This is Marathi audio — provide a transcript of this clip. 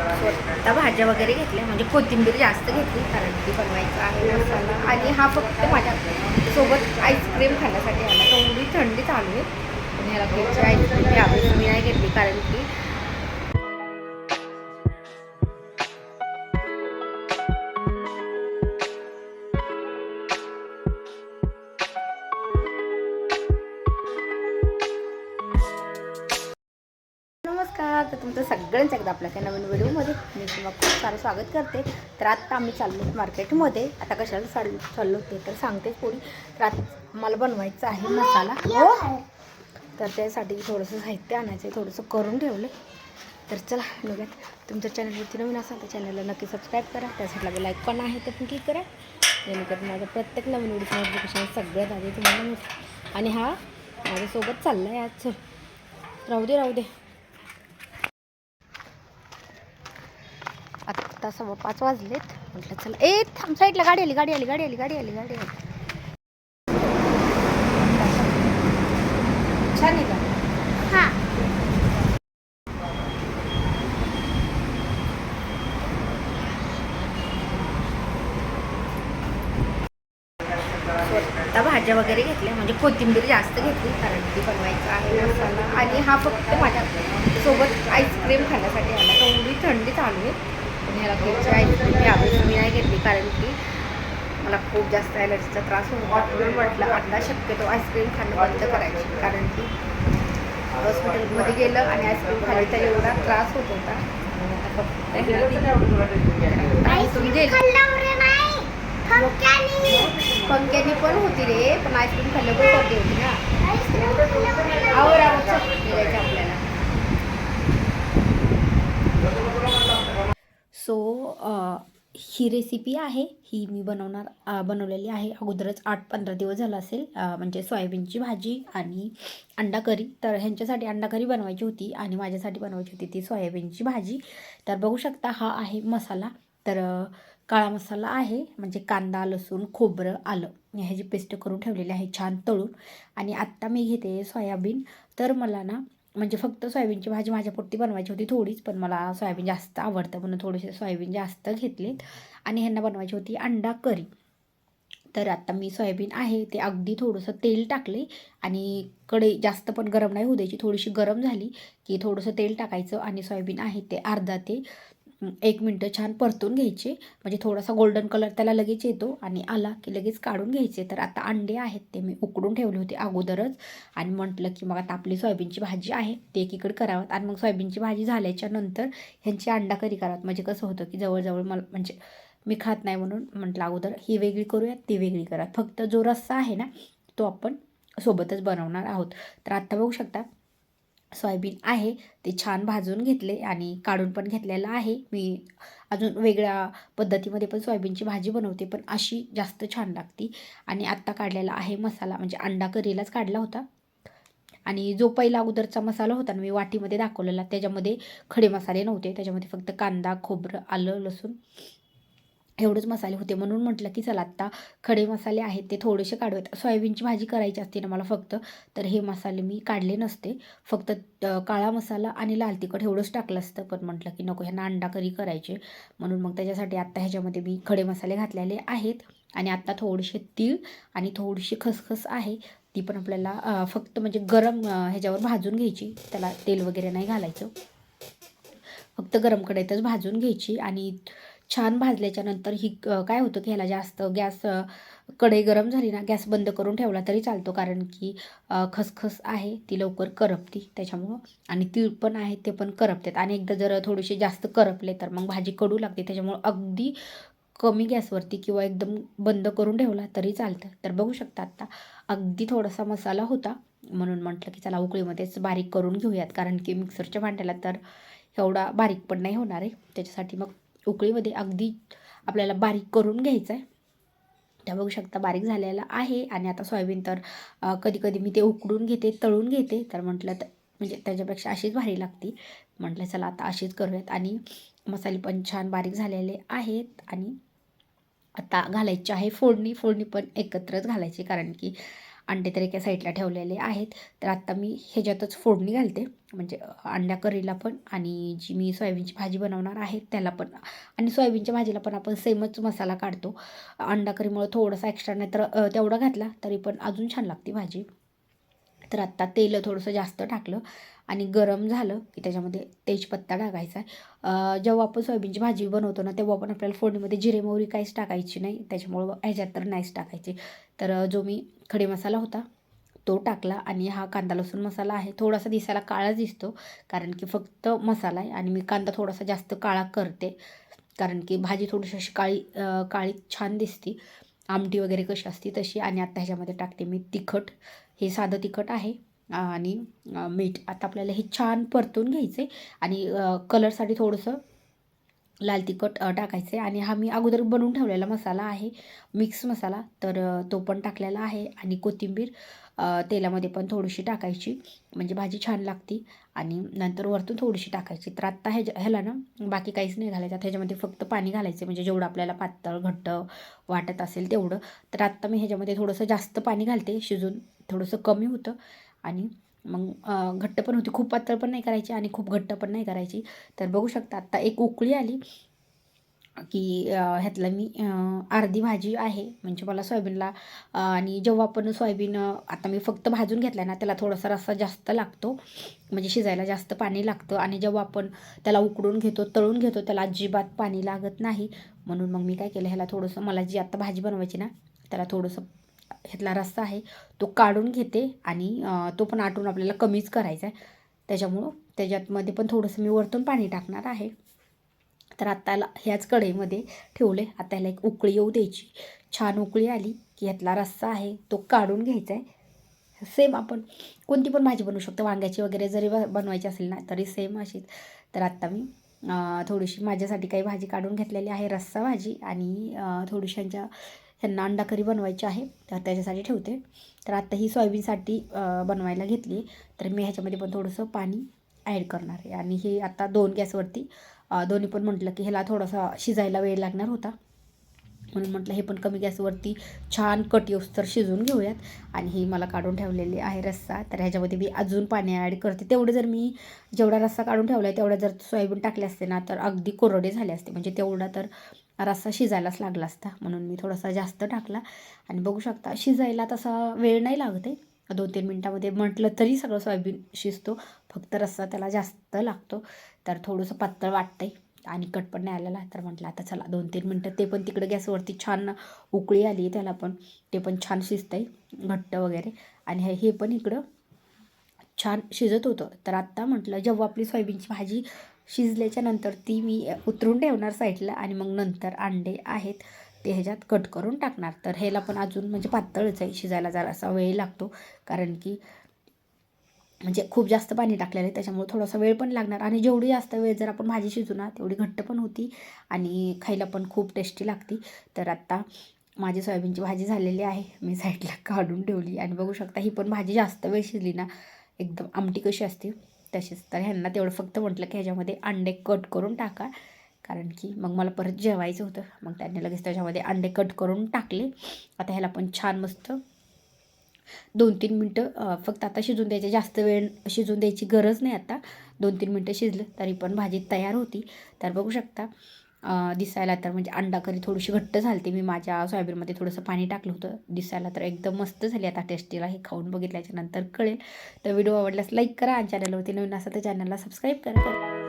स्वतः भाज्या वगैरे घेतल्या. म्हणजे कोथिंबीर जास्त घेतली कारण ती बनवायचं आहे मसाला. आणि हा फक्त माझ्या सोबत आईस्क्रीम खाण्यासाठी आला. तेवढी थंडी चालू आहे. आणि ह्याला घ्यायची आईस्क्रीम यावेळेस मी नाही घेतली कारण की तर तुमचं सगळ्यांचं एकदा आपल्या त्या नवीन व्हिडिओमध्ये मी तुम्हाला खूप सारं स्वागत करते. तर आत्ता आम्ही चाललो मार्केटमध्ये. आता कशाला चाल चाललो ते तर सांगतेच पोळी तर आत मला बनवायचं आहे मसाला. हो? तर त्यासाठी थोडंसं साहित्य आणायचं आहे थोडंसं करून ठेवलं तर चला बघूयात. तुमच्या चॅनलवरती नवीन असाल तर चॅनलला नक्की सबस्क्राईब करा. त्यासाठी लाईक पण आहे ते पण क्लिक करा. जेणेकरून माझा प्रत्येक नवीन व्हिडिओ नोटिफिकेशन सगळ्यात आधी तुम्हाला मिळते आणि हा माझ्यासोबत चालला आहे आज. चल राहू दे राहू दे. आता सव्वा पाच वाजलेत. म्हटलं चला ए थांब साईडला गाडी आली गाडी आली गाडी आली गाडी आली गाडी आली. छान आहे का? हा. भाज्या वगैरे घेतल्या म्हणजे कोथिंबीर जास्त घेतली कारण ती बनवायचं आहे मसाला. आणि हा फक्त माझ्या सोबत आईस्क्रीम खाण्यासाठी आला तेवढी थंडी चालू आहे. पण ह्याला घ्यायची आईस्क्रीम यावेळेस मी नाही घेतली कारण की मला खूप जास्त ॲलर्जीचा त्रास होतो म्हणून म्हटलं आता शक्यतो आईस्क्रीम खाणं बंद करायची. कारण की हॉस्पिटलमध्ये गेलं आणि आईस्क्रीम तर एवढा त्रास होत होता. पंख्यानी पण होती रे पण आईस्क्रीम खाल्लं पण होती ना. खाल्ल्यावर आवर आवर चल निघायचं आपल्याला सो ही रेसिपी आहे. ही मी बनवणार बनवलेली आहे. अगोदरच आठ पंधरा दिवस झाला असेल. म्हणजे सोयाबीनची भाजी आणि अंडा करी. तर ह्यांच्यासाठी अंडा करी बनवायची होती आणि माझ्यासाठी बनवायची होती ती सोयाबीनची भाजी. तर बघू शकता हा आहे मसाला. तर काळा मसाला आहे. म्हणजे कांदा लसूण खोबरं आलं. ह्याची पेस्ट करून ठेवलेली आहे छान तळून. आणि आत्ता मी घेते सोयाबीन. तर मला ना म्हणजे फक्त सोयाबीनची भाजी माझ्यापुरती बनवायची होती थोडीच पण मला सोयाबीन जास्त आवडतं म्हणून थोडेसे सोयाबीन जास्त घेतलेत. आणि ह्यांना बनवायची होती अंडा करी. तर आता मी सोयाबीन आहे ते अगदी थोडंसं तेल टाकले आणि कडे जास्त पण गरम नाही होऊ द्यायची थोडीशी गरम झाली की थोडंसं तेल टाकायचं आणि सोयाबीन आहे ते अर्धा ते एक मिनटं छान परतून घ्यायचे. म्हणजे थोडासा गोल्डन कलर त्याला लगेच येतो आणि आला की लगेच काढून घ्यायचे. तर आता अंडे आहेत ते मी उकडून ठेवले होते अगोदरच. आणि म्हटलं की मग आता आपली सोयाबीनची भाजी आहे ते एकीकडे करावं. आणि मग सोयाबीनची भाजी झाल्याच्यानंतर ह्यांची अंडा करी करावं. म्हणजे कसं होतं की जवळजवळ मला म्हणजे मी खात नाही म्हणून म्हटलं अगोदर ही वेगळी करूयात ती वेगळी करा फक्त जो रस्सा आहे ना तो आपण सोबतच बनवणार आहोत. तर आत्ता बघू शकता सोयाबीन आहे ते छान भाजून घेतले आणि काढून पण घेतलेलं आहे. मी अजून वेगळ्या पद्धतीमध्ये पण सोयाबीनची भाजी बनवते पण अशी जास्त छान लागती. आणि आत्ता काढलेला आहे मसाला म्हणजे अंडा करीलाच काढला होता. आणि जो पहिला अगोदरचा मसाला होता ना मी वाटीमध्ये दाखवलेला त्याच्यामध्ये खडे मसाले नव्हते. त्याच्यामध्ये फक्त कांदा खोबरं आलं लसूण एवढेच मसाले होते. म्हणून म्हटलं की चला आत्ता खडे मसाले आहेत ते थोडेसे काढूयात. सोयाबीनची भाजी करायची असते ना मला फक्त तर हे मसाले मी काढले नसते. फक्त काळा मसाला आणि लाल तिखट एवढंच टाकलं असतं. पण म्हटलं की नको ह्यांना अंडा करी करायचे. म्हणून मग त्याच्यासाठी आत्ता ह्याच्यामध्ये मी खडे मसाले घातलेले आहेत. आणि आत्ता थोडेसे तीळ आणि थोडीशी खसखस आहे. ती पण आपल्याला फक्त म्हणजे गरम ह्याच्यावर भाजून घ्यायची. त्याला तेल वगैरे नाही घालायचं. फक्त गरम कढईतच भाजून घ्यायची आणि छान भाजल्याच्यानंतर ही काय होतं की ह्याला जास्त गॅस कढई गरम झाली ना गॅस बंद करून ठेवला तरी चालतो. कारण की खसखस आहे ती लवकर करपती त्याच्यामुळं. आणि तीळ पण आहे ते पण करपतात आणि एकदा जर थोडेसे जास्त करपले तर मग भाजी कडू लागते. त्याच्यामुळं अगदी कमी गॅसवरती किंवा एकदम बंद करून ठेवला तरी चालतं. तर बघू शकता आत्ता अगदी थोडासा मसाला होता. म्हणून म्हटलं की चला उकळीमध्येच बारीक करून घेऊयात. कारण की मिक्सरच्या भांड्याला तर एवढा बारीक पण नाही होणार आहे. त्याच्यासाठी मग उकळीमध्ये अगदी आपल्याला बारीक करून घ्यायचं आहे. त्या बघू शकता बारीक झालेला आहे आणि आता सोयाबीन तर कधी कधी मी ते उकडून घेते तळून घेते. तर म्हटलं तर म्हणजे त्याच्यापेक्षा अशीच भारी लागते. म्हटलं चला आता अशीच करूयात. आणि मसाले पण छान बारीक झालेले आहेत. आणि आता घालायची आहे फोडणी. फोडणी पण एकत्रच घालायची. कारण की अंडे तर एका साईडला ठेवलेले आहेत. तर आत्ता मी ह्याच्यातच फोडणी घालते. म्हणजे अंड्या करीला पण आणि जी मी सोयाबीनची भाजी बनवणार आहे त्याला पण. आणि सोयाबीनच्या भाजीला पण आपण सेमच मसाला काढतो. अंडा करीमुळं थोडंसं एक्स्ट्रा नाही तर तेवढा घातला तरी पण अजून छान लागते भाजी. तर आत्ता तेल थोडंसं जास्त टाकलं आणि गरम झालं की त्याच्यामध्ये तेजपत्ता टाकायचा आहे. जेव्हा आपण सोयाबीनची भाजी बनवतो ना तेव्हा पण आपल्याला फोडणीमध्ये जिरे मोहरी काहीच टाकायची नाही. त्याच्यामुळं ह्याच्यात तर नाहीच टाकायची. तर जो मी खडे मसाला होता तो टाकला आणि हा कांदा लसूण मसाला आहे. थोडासा दिसायला काळा दिसतो कारण की फक्त मसाला आहे आणि मी कांदा थोडासा जास्त काळा करते कारण की भाजी थोडीशी अशी काळी काळी छान दिसती. आमटी वगैरे कशी असते तशी आणि आत्ता ह्याच्यामध्ये टाकते मी तिखट. हे साधं तिखट आहे. आणि मीठ. आता आपल्याला हे छान परतून घ्यायचे आणि कलरसाठी थोडंसं लाल तिखट टाकायचे आणि हा मी अगोदर बनवून ठेवलेला मसाला आहे. मिक्स मसाला. तर तो पण टाकलेला आहे. आणि कोथिंबीर तेलामध्ये पण थोडीशी टाकायची. म्हणजे भाजी छान लागते. आणि नंतर वरतून थोडीशी टाकायची. तर आत्ता ह्याच्या ह्याला ना बाकी काहीच नाही घालायचं. आता ह्याच्यामध्ये फक्त पाणी घालायचं म्हणजे जेवढं आपल्याला पातळ घट्ट वाटत असेल तेवढं. तर आत्ता मी ह्याच्यामध्ये थोडंसं जास्त पाणी घालते शिजून. थोडंसं कमी होतं. आणि मग घट्ट पण होती. खूप पातळ पण नाही करायची आणि खूप घट्ट पण नाही करायची. तर बघू शकता आत्ता एक उकळी आली की ह्यातलं मी अर्धी भाजी आहे. म्हणजे मला सोयाबीनला आणि जेव्हा आपण सोयाबीन आता मी फक्त भाजून घेतला ना त्याला थोडासा रस्सा जास्त लागतो. म्हणजे शिजायला जास्त पाणी लागतं. आणि जेव्हा आपण त्याला उकडून घेतो तळून घेतो त्याला अजिबात पाणी लागत नाही. म्हणून मग मी काय केलं ह्याला थोडंसं मला जी आत्ता भाजी बनवायची ना त्याला थोडंसं ह्यातला रस्सा आहे तो काढून घेते आणि तो पण आटून आपल्याला कमीच करायचा आहे. त्याच्यामुळं त्याच्यातमध्ये पण थोडंसं मी वरतून पाणी टाकणार आहे. तर आत्ताला ह्याच कढईमध्ये ठेवले आता ह्याला एक उकळी येऊ द्यायची. छान उकळी आली की ह्यातला रस्सा आहे तो काढून घ्यायचा आहे. सेम आपण कोणती पण भाजी बनवू शकतो. वांग्याची वगैरे जरी ब- बनवायची असेल ना तरी सेम अशीच. तर आत्ता मी थोडीशी माझ्यासाठी काही भाजी काढून घेतलेली आहे. रस्सा भाजी आणि थोडीशांच्या ह्यांना अंडा करी बनवायची आहे तर त्याच्यासाठी ठेवते. तर आत्ता ही सोयाबीनसाठी बनवायला घेतली. तर मी ह्याच्यामध्ये पण थोडंसं पाणी ॲड करणार आहे. आणि हे आता दोन गॅसवरती दोन्ही पण म्हटलं की ह्याला थोडासा शिजायला वेळ लागणार होता. म्हणून म्हटलं हे पण कमी गॅसवरती छान कट तर शिजवून घेऊयात. आणि ही मला काढून ठेवलेली आहे रस्सा. तर ह्याच्यामध्ये मी अजून पाणी ॲड करते. तेवढं जर मी जेवढा रस्सा काढून ठेवला आहे तेवढा जर सोयाबीन टाकले असते ना तर अगदी कोरडे झाले असते. म्हणजे तेवढा तर रस्सा शिजायलाच लागला असता. म्हणून मी थोडासा जास्त टाकला. आणि बघू शकता शिजायला तसा वेळ नाही लागत आहे. दोन तीन मिनटामध्ये म्हटलं तरी सगळं सोयाबीन शिजतो. फक्त रस्सा त्याला जास्त लागतो. तर थोडंसं पातळ वाटतंय. आणि कट पण नाही आलेला. तर म्हटलं आता चला दोन तीन मिनटं. ते पण तिकडं गॅसवरती छान उकळी आली त्याला पण. ते पण छान शिजतंय घट्ट वगैरे. आणि हे हे पण इकडं छान शिजत होतं. तर आत्ता म्हटलं जेव्हा आपली सोयाबीनची भाजी शिजल्याच्या नंतर ती मी उतरून ठेवणार साईडला आणि मग नंतर अंडे आहेत ते ह्याच्यात कट करून टाकणार. तर ह्याला पण अजून म्हणजे पातळच आहे शिजायला जरासा वेळ लागतो. कारण की म्हणजे खूप जास्त पाणी टाकलेलं आहे त्याच्यामुळे थोडासा वेळ पण लागणार. आणि जेवढी जास्त वेळ जर आपण भाजी शिजू ना तेवढी घट्ट पण होती आणि खायला पण खूप टेस्टी लागती. तर आत्ता माझी सोयाबीनची भाजी झालेली आहे. मी साईडला काढून ठेवली. आणि बघू शकता ही पण भाजी जास्त वेळ शिजली ना एकदम आमटी कशी असते. तशीच. तर ह्यांना तेवढं फक्त म्हटलं की ह्याच्यामध्ये अंडे कट करून टाका. कारण की मग मला परत जेवायचं होतं. मग त्यांनी लगेच त्याच्यामध्ये अंडे कट करून टाकले. आता ह्याला पण छान मस्त दोन तीन मिनटं फक्त आता शिजून द्यायचे. जास्त वेळ शिजून द्यायची गरज नाही आता. दोन तीन मिनटं शिजलं तरी पण भाजी तयार होती. तर बघू शकता. दिसायला तर म्हणजे अंडा करी थोडीशी घट्ट झालती. मी माझ्या सोयाबीनमध्ये थोडंसं पाणी टाकलं होतं. दिसायला तर एकदम मस्त झाली. आता टेस्टीला हे खाऊन बघितल्याच्या नंतर कळेल. तर व्हिडिओ आवडल्यास लाईक करा आणि चॅनलवरती नवीन असं तर चॅनलला सबस्क्राईब करा.